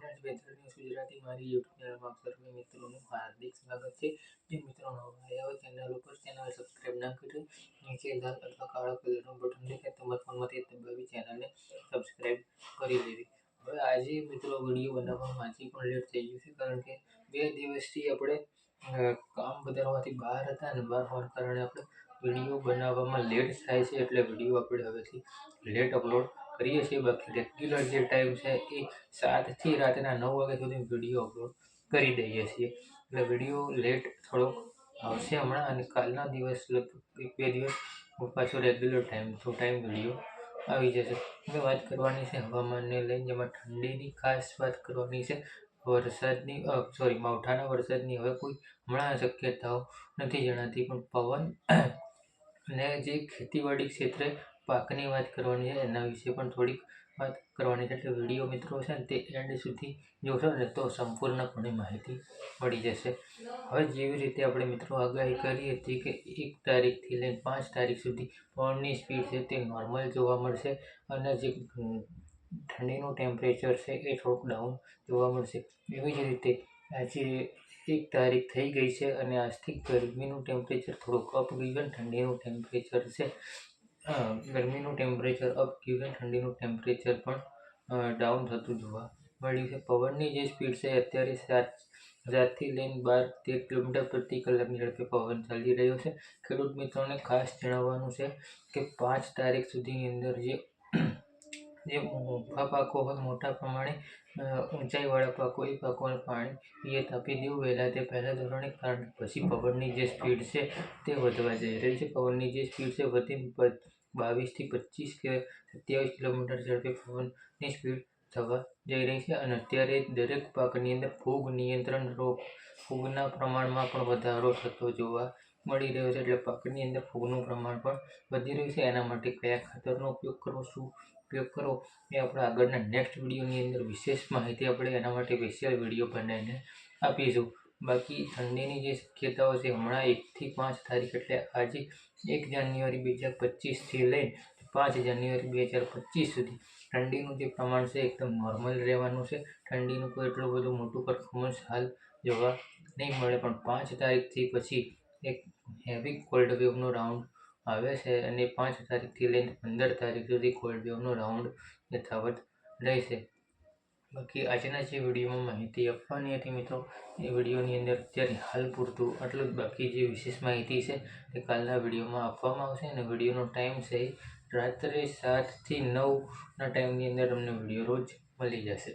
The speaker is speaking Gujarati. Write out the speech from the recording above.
ફ્રેન્ડ્સ વેધર ન્યૂઝ ગુજરાતી મારી યુટ્યુબ ચેનલમાં સર્વે મિત્રોનું હાર્દિક સ્વાગત છે. જે મિત્રો નવા આવ્યા હોય ચેનલ ઉપર ચેનલ સબસ્ક્રાઈબ ના કર્યું નીચે લાલ અથવા કાળા કલરનું બટન દેખાય તમારા ફોનમાંથી દબાવી ચેનલને સબસ્ક્રાઈબ કરી લેવી. હવે આજે મિત્રો વીડિયો બનાવવામાં હજી પણ લેટ થઈ ગયું છે, કારણ કે બે દિવસથી આપણે કામ વધારવાથી બહાર હતા અને બહાર હોવાના કારણે આપણે વીડિયો બનાવવામાં લેટ થાય છે, એટલે વીડિયો આપણે હવેથી લેટ અપલોડ કરીએ છીએ. બાકી રેગ્યુલર જે ટાઈમ છે એ સાતથી રાતના નવ વાગ્યા સુધી વીડિયો અપલોડ કરી દઈએ છીએ. એટલે વીડિયો લેટ થોડોક આવશે હમણાં અને કાલના દિવસ લગભગ એક બે દિવસ પાછો regular time to time video આવી જશે. હવે વાત કરવાની છે હવામાનને લઈને, જેમાં ઠંડીની ખાસ વાત કરવાની છે. વરસાદની સોરી માવઠાના વરસાદની હવે કોઈ હમણાં શક્યતાઓ નથી જણાતી, પણ પવન અને જે ખેતીવાડી ક્ષેત્રે પાકની વાત કરવાની છે, એના વિશે પણ થોડીક વાત કરવાની છે. એટલે વીડિયો મિત્રો છે ને, તે એન્ડ સુધી જોશો ને, તો સંપૂર્ણપણે માહિતી મળી જશે. હવે જેવી રીતે આપણે મિત્રો આગાહી કરી હતી કે એક તારીખથી લઈને પાંચ તારીખ સુધી પવનની સ્પીડ છે તે નોર્મલ જોવા મળશે અને જે ઠંડીનું ટેમ્પરેચર છે એ થોડુંક ડાઉન જોવા મળશે. એવી જ રીતે આજે એક તારીખ થઈ ગઈ છે અને આજથી ગરમીનું ટેમ્પરેચર થોડુંક અપ ગયું ઠંડીનું ટેમ્પરેચર છે ગરમીનું ટેમ્પરેચર અપ ગયું ઠંડીનું ટેમ્પરેચર પણ ડાઉન થતું જોવા મળ્યું છે. પવનની જે સ્પીડ છે, અત્યારે સાત, સાતથી લઈને બાર તેર કિલોમીટર પ્રતિ કલાકની ઝડપે પવન ચાલી રહ્યો છે. ખેડૂત મિત્રોને ખાસ જણાવવાનું છે કે પાંચ તારીખ સુધીની અંદર જે જે પાકો હોય મોટા પ્રમાણે ઊંચાઈવાળા પાકો, એ પાકોને પાણી પીએ તાપી દેવું. વહેલા તે પહેલાં ધોરણે કારણ પછી પવનની જે સ્પીડ છે તે વધવા જઈ રહી છે પવનની જે સ્પીડ છે વધી બાવીસથી પચીસ કે સત્યાવીસ કિલોમીટર ઝડપે પવનની સ્પીડ થવા જઈ રહી છે. અને અત્યારે દરેક પાકની અંદર ફૂગ નિયંત્રણ રોગ ફૂગના પ્રમાણમાં પણ વધારો થતો જોવા મળી રહ્યો છે. એટલે પાકની અંદર ફૂગનું પ્રમાણ પણ વધી રહ્યું છે. એના માટે કયા ખાતરનો ઉપયોગ કરવો, શું ઉપયોગ કરવો, એ આપણે આગળના નેક્સ્ટ વિડીયોની અંદર વિશેષ માહિતી આપણે એના માટે સ્પેશિયલ વીડિયો બનાવીને આપીશું. બાકી ઠંડીની જે શક્યતાઓ છે, હમણાં એકથી પાંચ તારીખ, એટલે આજે એક જાન્યુઆરી બે હજાર પચીસથી લઈને પાંચ જાન્યુઆરી બે હજાર પચીસ સુધી ઠંડીનું જે પ્રમાણ છે, એકદમ નોર્મલ રહેવાનું છે. ઠંડીનું કોઈ એટલું બધું મોટું પરફોર્મન્સ હાલ જોવા નહીં મળે. પણ પાંચ તારીખથી પછી એક હેવી કોલ્ડ વેવનો રાઉન્ડ આવે છે અને પાંચ તારીખથી લઈને પંદર તારીખ સુધી કોલ્ડ વેવનો રાઉન્ડ યથાવત રહેશે. બાકી આજના જે વિડીયોમાં માહિતી આપવાની હતી મિત્રો, એ વિડીયોની અંદર અત્યારે હાલ પૂરતું આટલું જ. બાકી જે વિશેષ માહિતી છે તે કાલના વિડીયોમાં આપવામાં આવશે અને વિડીયોનો ટાઈમ છે રાત્રે સાતથી નવના ટાઈમની અંદર તમને વીડિયો રોજ મળી જશે.